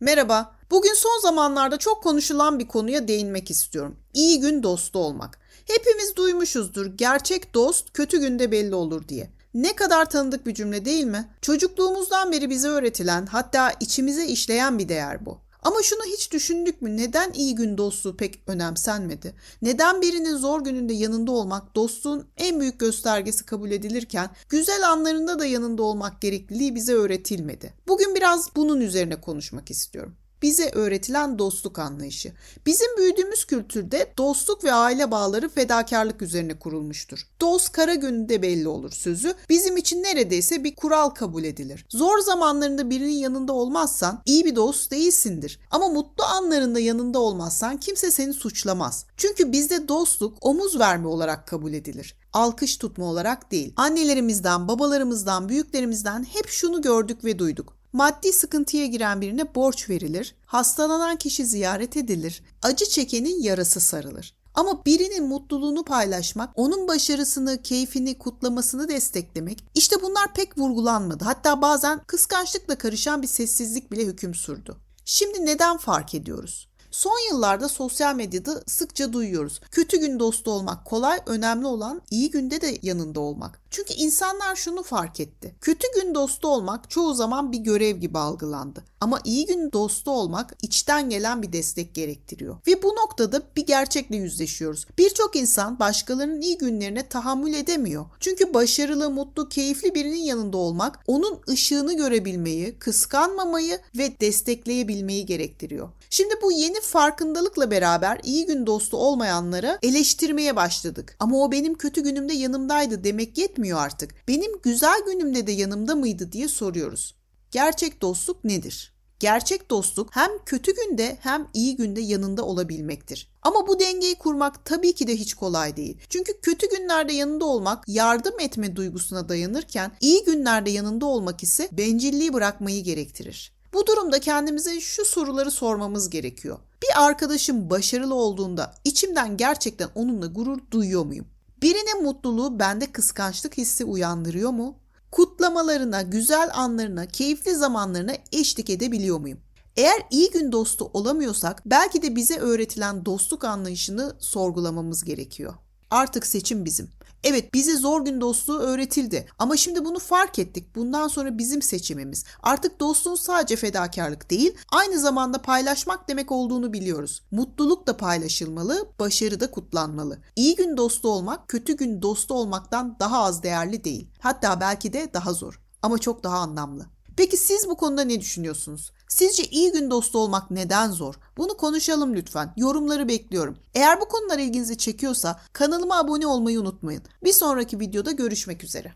Merhaba. Bugün son zamanlarda çok konuşulan bir konuya değinmek istiyorum. İyi gün dostu olmak. Hepimiz duymuşuzdur. Gerçek dost kötü günde belli olur diye. Ne kadar tanıdık bir cümle değil mi? Çocukluğumuzdan beri bize öğretilen, hatta içimize işleyen bir değer bu. Ama şunu hiç düşündük mü? Neden iyi gün dostluğu pek önemsenmedi? Neden birinin zor gününde yanında olmak dostluğun en büyük göstergesi kabul edilirken güzel anlarında da yanında olmak gerekliliği bize öğretilmedi? Bugün biraz bunun üzerine konuşmak istiyorum bize öğretilen dostluk anlayışı. Bizim büyüdüğümüz kültürde dostluk ve aile bağları fedakarlık üzerine kurulmuştur. Dost kara gününde belli olur sözü bizim için neredeyse bir kural kabul edilir. Zor zamanlarında birinin yanında olmazsan iyi bir dost değilsindir. Ama mutlu anlarında yanında olmazsan kimse seni suçlamaz. Çünkü bizde dostluk omuz verme olarak kabul edilir alkış tutma olarak değil. Annelerimizden, babalarımızdan, büyüklerimizden hep şunu gördük ve duyduk. Maddi sıkıntıya giren birine borç verilir, hastalanan kişi ziyaret edilir, acı çekenin yarası sarılır. Ama birinin mutluluğunu paylaşmak, onun başarısını, keyfini, kutlamasını desteklemek işte bunlar pek vurgulanmadı. Hatta bazen kıskançlıkla karışan bir sessizlik bile hüküm sürdü. Şimdi neden fark ediyoruz? Son yıllarda sosyal medyada sıkça duyuyoruz. Kötü gün dostu olmak kolay, önemli olan iyi günde de yanında olmak. Çünkü insanlar şunu fark etti. Kötü gün dostu olmak çoğu zaman bir görev gibi algılandı. Ama iyi gün dostu olmak içten gelen bir destek gerektiriyor. Ve bu noktada bir gerçekle yüzleşiyoruz. Birçok insan başkalarının iyi günlerine tahammül edemiyor. Çünkü başarılı, mutlu, keyifli birinin yanında olmak onun ışığını görebilmeyi, kıskanmamayı ve destekleyebilmeyi gerektiriyor. Şimdi bu yeni farkındalıkla beraber iyi gün dostu olmayanları eleştirmeye başladık. Ama o benim kötü günümde yanımdaydı demek yetmiyor artık. Benim güzel günümde de yanımda mıydı diye soruyoruz. Gerçek dostluk nedir? Gerçek dostluk hem kötü günde hem iyi günde yanında olabilmektir. Ama bu dengeyi kurmak tabii ki de hiç kolay değil. Çünkü kötü günlerde yanında olmak yardım etme duygusuna dayanırken iyi günlerde yanında olmak ise bencilliği bırakmayı gerektirir. Bu durumda kendimize şu soruları sormamız gerekiyor. Bir arkadaşım başarılı olduğunda içimden gerçekten onunla gurur duyuyor muyum? Birinin mutluluğu bende kıskançlık hissi uyandırıyor mu? Kutlamalarına, güzel anlarına, keyifli zamanlarına eşlik edebiliyor muyum? Eğer iyi gün dostu olamıyorsak belki de bize öğretilen dostluk anlayışını sorgulamamız gerekiyor. Artık seçim bizim. Evet bize zor gün dostluğu öğretildi ama şimdi bunu fark ettik. Bundan sonra bizim seçimimiz. Artık dostluğun sadece fedakarlık değil, aynı zamanda paylaşmak demek olduğunu biliyoruz. Mutluluk da paylaşılmalı, başarı da kutlanmalı. İyi gün dostu olmak, kötü gün dostu olmaktan daha az değerli değil. Hatta belki de daha zor ama çok daha anlamlı. Peki siz bu konuda ne düşünüyorsunuz? Sizce iyi gün dostu olmak neden zor? Bunu konuşalım lütfen. Yorumları bekliyorum. Eğer bu konular ilginizi çekiyorsa kanalıma abone olmayı unutmayın. Bir sonraki videoda görüşmek üzere.